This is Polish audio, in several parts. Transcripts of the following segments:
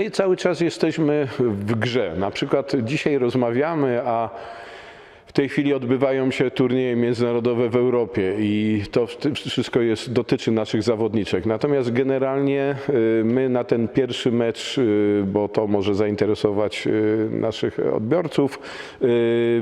I cały czas jesteśmy w grze. Na przykład dzisiaj rozmawiamy, a tej chwili odbywają się turnieje międzynarodowe w Europie i to wszystko jest, dotyczy naszych zawodniczek. Natomiast generalnie y, my na ten pierwszy mecz, y, bo to może zainteresować y, naszych odbiorców,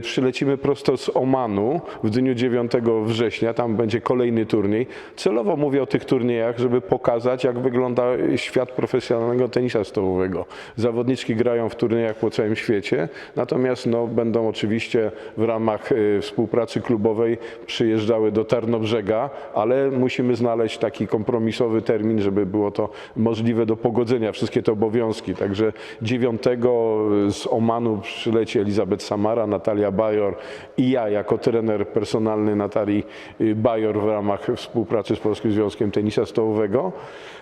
przylecimy prosto z Omanu w dniu 9 września. Tam będzie kolejny turniej. Celowo mówię o tych turniejach, żeby pokazać, jak wygląda świat profesjonalnego tenisa stołowego. Zawodniczki grają w turniejach po całym świecie, natomiast no, będą oczywiście w ramach y, współpracy klubowej przyjeżdżały do Tarnobrzega, ale musimy znaleźć taki kompromisowy termin, żeby było to możliwe do pogodzenia, wszystkie te obowiązki. Także 9 z Omanu przyleci Elizabeth Samara, Natalia Bajor i ja jako trener personalny Natalii y, Bajor w ramach współpracy z Polskim Związkiem Tenisa Stołowego.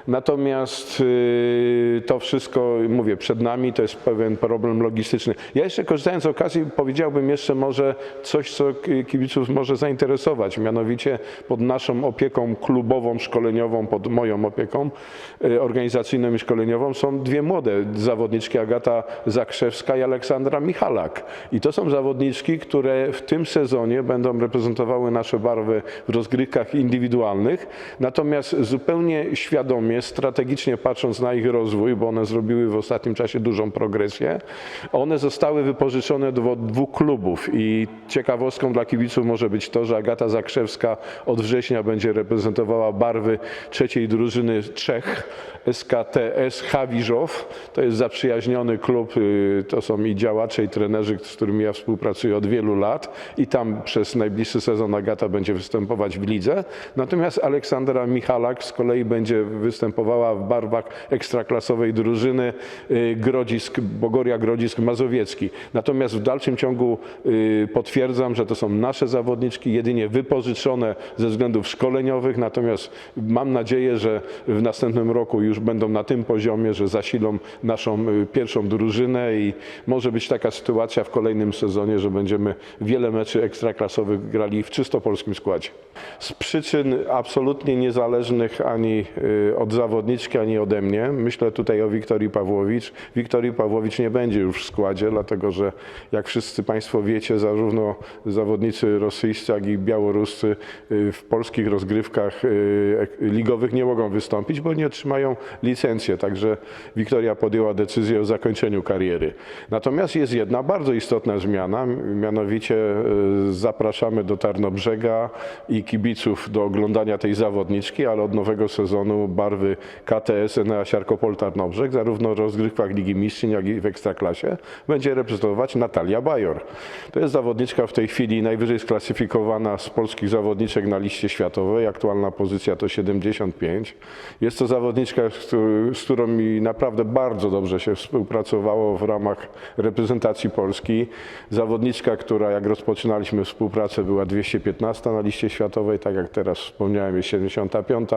Natomiast y, to wszystko, mówię, przed nami to jest pewien problem logistyczny. Ja jeszcze korzystając z okazji powiedziałbym jeszcze może coś, co ki- kibiców może zainteresować. Mianowicie pod naszą opieką klubową, szkoleniową, pod moją opieką y, organizacyjną i szkoleniową są dwie młode zawodniczki, Agata Zakrzewska i Aleksandra Michalak. I to są zawodniczki, które w tym sezonie będą reprezentowały nasze barwy w rozgrywkach indywidualnych. Natomiast zupełnie świadomie, strategicznie patrząc na ich rozwój, bo one zrobiły w ostatnim czasie dużą progresję, one zostały wypożyczone do dwóch klubów i ciekawostką dla kibiców może być to, że Agata Zakrzewska od września będzie reprezentowała barwy trzeciej drużyny Czech, SKTS Hawiżow. To jest zaprzyjaźniony klub, y, to są i działacze, i trenerzy, z którymi ja współpracuję od wielu lat i tam przez najbliższy sezon Agata będzie występować w lidze. Natomiast Aleksandra Michalak z kolei będzie występowała w barwach ekstraklasowej drużyny y, Grodzisk, Bogoria Grodzisk Mazowiecki. Natomiast w dalszym ciągu y, potwierdzam, że to są nasze zawodniczki, jedynie wypożyczone ze względów szkoleniowych, natomiast mam nadzieję, że w następnym roku już będą na tym poziomie, że zasilą naszą y, pierwszą drużynę i może być taka sytuacja w kolejnym sezonie, że będziemy wiele meczy ekstraklasowych grali w czysto polskim składzie. Z przyczyn absolutnie niezależnych ani y, od zawodniczki, ani ode mnie. Myślę tutaj o Wiktorii Pawłowicz. Wiktorii Pawłowicz nie będzie już w składzie, dlatego że jak wszyscy Państwo wiecie, zarówno zawodnicy rosyjscy, jak i białoruscy y, w polskich rozgrywkach y, ligowych nie mogą wystąpić, bo nie otrzymają licencję. Także Wiktoria podjęła decyzję o zakończeniu kariery. Natomiast jest jedna bardzo istotna zmiana, mianowicie y, zapraszamy do Tarnobrzega i kibiców do oglądania tej zawodniczki, ale od nowego sezonu barwy KTS Enea Siarkopol Tarnobrzeg, zarówno w rozgrywkach Ligi Mistrzyń, jak i w Ekstraklasie, będzie reprezentować Natalia Bajor. To jest zawodniczka w tej chwili najwyżej sklasyfikowana z polskich zawodniczek na liście światowej. Aktualna pozycja to 75. Jest to zawodniczka, z któ- z którą mi naprawdę bardzo dobrze się współpracowało w ramach reprezentacji Polski. Zawodniczka, która jak rozpoczynaliśmy współpracę była 215 na liście światowej, tak jak teraz wspomniałem jest 75.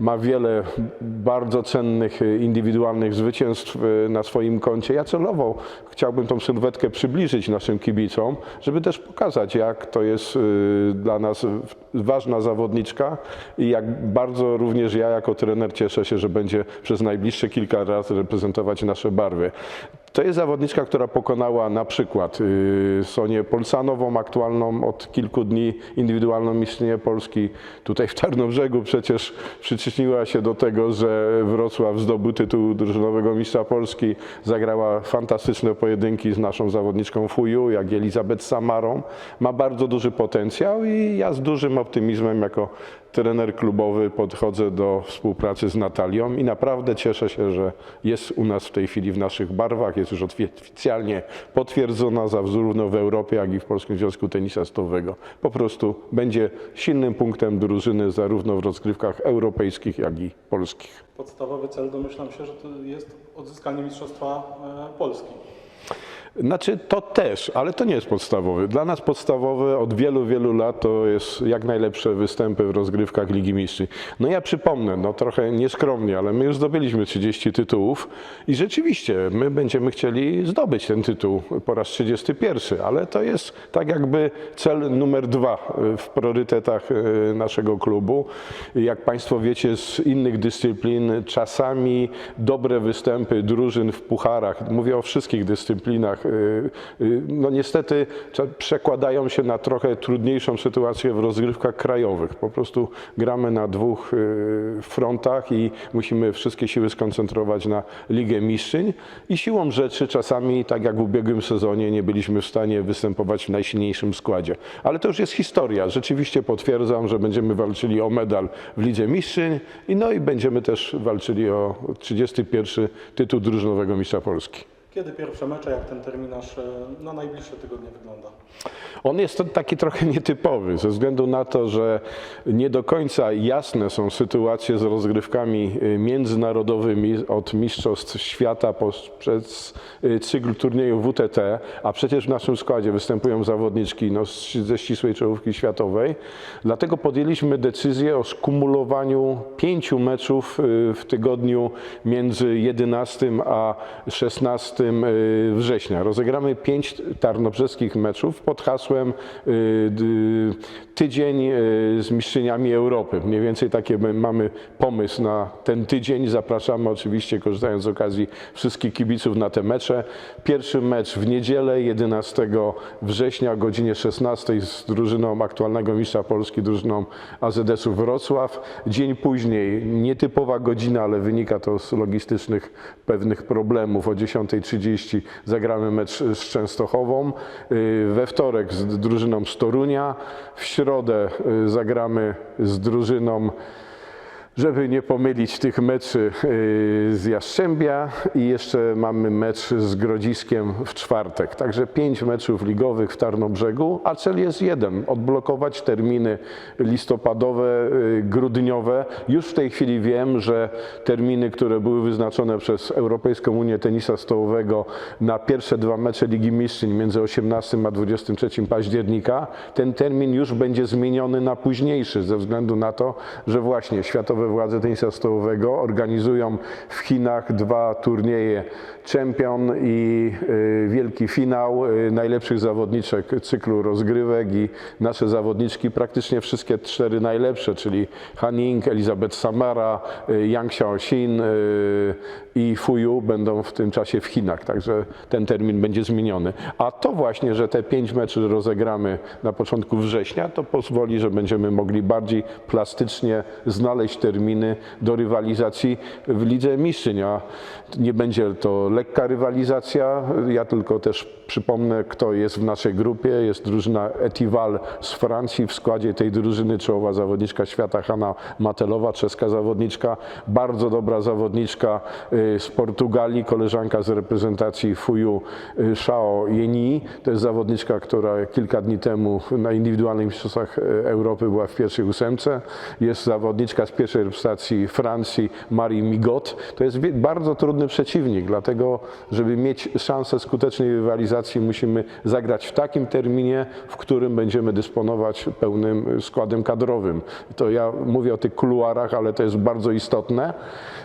Ma wiele bardzo cennych indywidualnych zwycięstw y, na swoim koncie. Ja celowo chciałbym tą sylwetkę przybliżyć naszym kibicom, żeby też pokazać jak to jest y, dla nas ważna zawodniczka i jak bardzo również ja jako trener cieszę się, że będzie przez najbliższe kilka lat reprezentować nasze barwy. To jest zawodniczka, która pokonała na przykład y, Sonię Polsanową, aktualną od kilku dni indywidualną mistrzynię Polski. Tutaj w Tarnobrzegu przecież przyczyniła się do tego, że Wrocław zdobył tytuł drużynowego mistrza Polski. Zagrała fantastyczne pojedynki z naszą zawodniczką Fuju, jak Elizabeth Samarą. Ma bardzo duży potencjał i ja z dużym optymizmem jako trener klubowy podchodzę do współpracy z Natalią i naprawdę cieszę się, że jest u nas w tej chwili w naszych barwach, jest już oficjalnie potwierdzona zarówno w Europie, jak i w Polskim Związku Tenisa Stołowego. Po prostu będzie silnym punktem drużyny zarówno w rozgrywkach europejskich, jak i polskich. Podstawowy cel domyślam się, że to jest odzyskanie Mistrzostwa e, Polski. Znaczy to też, ale to nie jest podstawowy. Dla nas podstawowe od wielu, wielu lat to jest jak najlepsze występy w rozgrywkach Ligi Mistrzów. No ja przypomnę, no trochę nieskromnie, ale my już zdobyliśmy 30 tytułów i rzeczywiście my będziemy chcieli zdobyć ten tytuł po raz 31, ale to jest tak jakby cel numer dwa w priorytetach e, naszego klubu. Jak Państwo wiecie z innych dyscyplin, czasami dobre występy drużyn w pucharach, mówię o wszystkich dyscyplinach, y, y, no niestety przekładają się na trochę trudniejszą sytuację w rozgrywkach krajowych. Po prostu gramy na dwóch y, frontach i musimy wszystkie siły skoncentrować na Ligę Mistrzyń i siłą rzeczy czasami, tak jak w ubiegłym sezonie, nie byliśmy w stanie występować w najsilniejszym składzie. Ale to już jest historia. Rzeczywiście potwierdzam, że będziemy walczyli o medal w Lidze Mistrzyń i no i będziemy też walczyli o 31 tytuł drużynowego mistrza Polski. Kiedy pierwsze mecze, jak ten terminarz e, na najbliższe tygodnie wygląda? On jest taki trochę nietypowy, ze względu na to, że nie do końca jasne są sytuacje z rozgrywkami y, międzynarodowymi od Mistrzostw Świata poprzez y, cykl turniejów WTT, a przecież w naszym składzie występują zawodniczki no, ze ścisłej czołówki światowej. Dlatego podjęliśmy decyzję o skumulowaniu pięciu meczów w tygodniu między 11 a 16 y, września. Rozegramy pięć tarnobrzeskich meczów pod hasłem y, tydzień y, z mistrzyniami Europy. Mniej więcej taki mamy pomysł na ten tydzień. Zapraszamy oczywiście, korzystając z okazji, wszystkich kibiców na te mecze. Pierwszy mecz w niedzielę 11 września o godzinie 16 z drużyną aktualnego mistrza Polski, drużyną AZS-u Wrocław. Dzień później, nietypowa godzina, ale wynika to z logistycznych pewnych problemów. O 10.30 zagramy mecz z Częstochową. Y, We wtorek z drużyną z Torunia. W środę y, zagramy z drużyną żeby nie pomylić tych meczy yy, z Jastrzębia i jeszcze mamy mecz z Grodziskiem w czwartek. Także pięć meczów ligowych w Tarnobrzegu, a cel jest jeden, odblokować terminy listopadowe, yy, grudniowe. Już w tej chwili wiem, że terminy, które były wyznaczone przez Europejską Unię Tenisa Stołowego na pierwsze dwa mecze Ligi Mistrzyń między 18 a 23 października, ten termin już będzie zmieniony na późniejszy ze względu na to, że właśnie Światowe Władze Tenisa Stołowego organizują w Chinach dwa turnieje Champion i y, wielki finał y, najlepszych zawodniczek cyklu rozgrywek i nasze zawodniczki, praktycznie wszystkie cztery najlepsze, czyli Han Ying, Elizabeth Samara, y, Yang Xiaoxin i Fuyu będą w tym czasie w Chinach, także ten termin będzie zmieniony. A to właśnie, że te pięć meczy rozegramy na początku września, to pozwoli, że będziemy mogli bardziej plastycznie znaleźć terminy do rywalizacji w Lidze Mistrzyń, a nie będzie to lekka rywalizacja. Ja tylko też przypomnę, kto jest w naszej grupie. Jest drużyna Etival z Francji. W składzie tej drużyny czołowa zawodniczka świata Hanna Matelowa, czeska zawodniczka, bardzo dobra zawodniczka y, z Portugalii, koleżanka z reprezentacji FUJU y, Shao Yeni. To jest zawodniczka, która kilka dni temu na indywidualnych mistrzostwach y, Europy była w pierwszej ósemce. Jest zawodniczka z pierwszej reprezentacji Francji, Marie Migot. To jest bardzo trudny przeciwnik, dlatego żeby mieć szansę skutecznej rywalizacji, musimy zagrać w takim terminie, w którym będziemy dysponować pełnym składem kadrowym. To ja mówię o tych kuluarach, ale to jest bardzo istotne.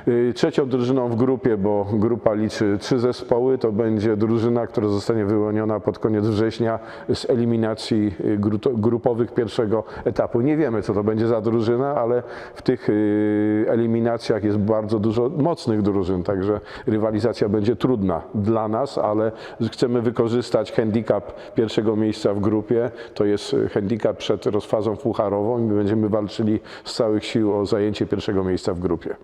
Y, Trzecią drużyną w grupie, bo grupa liczy trzy zespoły, to będzie drużyna, która zostanie wyłoniona pod koniec września z eliminacji y, gru- grupowych pierwszego etapu. Nie wiemy, co to będzie za drużyna, ale w tych y, eliminacjach jest bardzo dużo mocnych drużyn, także rywalizacja będzie trudna dla nas, ale chcemy wykorzystać handicap pierwszego miejsca w grupie. To jest y, handicap przed rozfazą pucharową i my będziemy walczyli z całych sił o zajęcie pierwszego miejsca w grupie.